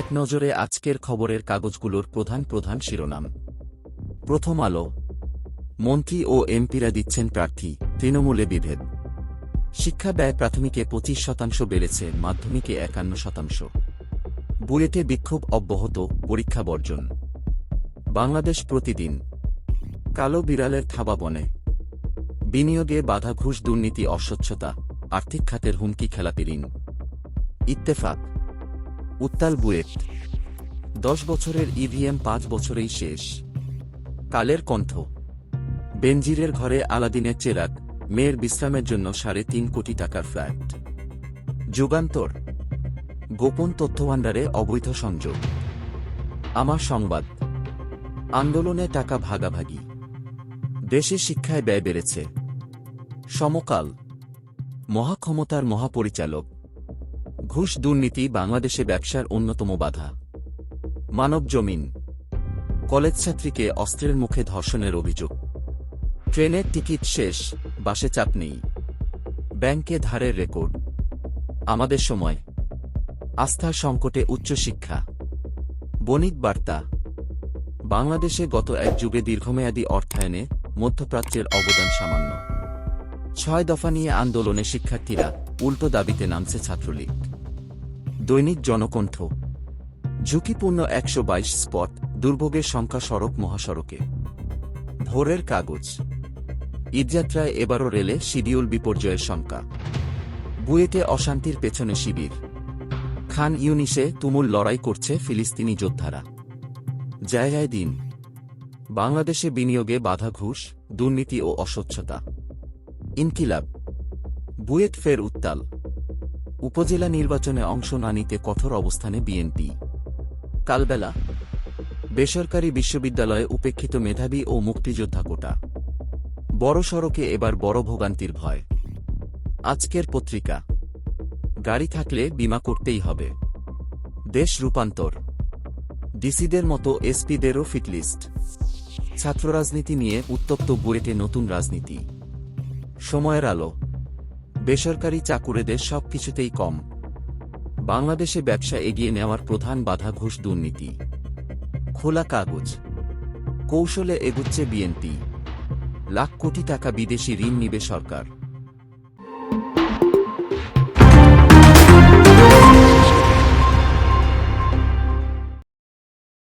এক নজরে আজকের খবরের কাগজগুলোর প্রধান প্রধান শিরোনাম। প্রথম আলো। মন্ত্রী ও এমপিরা দিচ্ছেন প্রার্থী, তৃণমূলে বিভেদ। শিক্ষা ব্যয় প্রাথমিকে পঁচিশ শতাংশ বেড়েছে, মাধ্যমিকে একান্ন শতাংশ। বুয়েটে বিক্ষোভ অব্যাহত, পরীক্ষা বর্জন। বাংলাদেশ প্রতিদিন। কালো বিড়ালের থাবা বনে। বিনিয়োগে বাধা ঘুষ দুর্নীতি, অস্বচ্ছতা। আর্থিক খাতের হুমকি, খেলাপি ঋণ। ইত্তেফাক। উত্তাল বুয়েট। দশ বছরের ইভিএম পাঁচ বছরেই শেষ। কালের কণ্ঠ। বেনজিরের ঘরে আলাদিনের চেরাক মেয়ের বিশ্রামের জন্য সাড়ে তিন কোটি টাকার ফ্ল্যাট। যুগান্তর। গোপন তথ্যভাণ্ডারে অবৈধ সংযোগ। আমার সংবাদ। আন্দোলনে টাকা ভাগাভাগি। দেশে শিক্ষায় ব্যয় বেড়েছে। সমকাল। মহাক্ষমতার মহাপরিচালক। ঘুষ দুর্নীতি বাংলাদেশে ব্যবসার অন্যতম বাধা। মানব জমিন। কলেজ ছাত্রীকে অস্ত্রের মুখে ধর্ষণের অভিযোগ। ট্রেনের টিকিট শেষ, বাসে চাপ নেই। ব্যাংকে ধারের রেকর্ড। আমাদের সময়। আস্থার সংকটে উচ্চশিক্ষা। বণিক বার্তা। বাংলাদেশে গত এক যুগে দীর্ঘমেয়াদী অর্থায়নে মধ্যপ্রাচ্যের অবদান সামান্য। ছয় দফা নিয়ে আন্দোলনে শিক্ষার্থীরা উল্টো দাবিতে নামছে ছাত্রলীগ। দৈনিক জনকণ্ঠ। ঝুঁকিপূর্ণ একশো বাইশ স্পট, দুর্ভোগের সংখ্যা সড়ক মহাসড়কে। ভোরের কাগজ। ঈদযাত্রায় এবারও রেলে শিডিউল বিপর্যয়ের শঙ্কা। বুয়েটে অশান্তির পেছনে শিবির। খান ইউনিসে তুমুল লড়াই করছে ফিলিস্তিনি যোদ্ধারা। জায়গায় দিন। বাংলাদেশে বিনিয়োগে বাধা ঘুষ, দুর্নীতি ও অস্বচ্ছতা। ইনকিলাব। বুয়েট ফের উত্তাল। উপজেলা নির্বাচনে অংশ না নিতে কঠোর অবস্থানে বিএনপি। কালবেলা, বেসরকারি বিশ্ববিদ্যালয়ে উপেক্ষিত মেধাবী ও মুক্তিযোদ্ধা কোটা। বড় সড়কে এবার বড় ভোগান্তির ভয়। আজকের পত্রিকা, গাড়ি থাকলে বিমা করতেই হবে। দেশ রূপান্তর। ডিসিদের মতো এসপিদেরও ফিটলিস্ট। ছাত্র রাজনীতি নিয়ে উত্তপ্ত বুয়েটে নতুন রাজনীতি। সময়ের আলো। বেসরকারি চাকুরেদের সবকিছুতেই কম। বাংলাদেশে ব্যবসা এগিয়ে নেওয়ার প্রধান বাধা ঘুষ দুর্নীতি। খোলা কাগজ। কৌশলে এগুচ্ছে বিএনপি। লাখ কোটি টাকা বিদেশি ঋণ নিবে সরকার।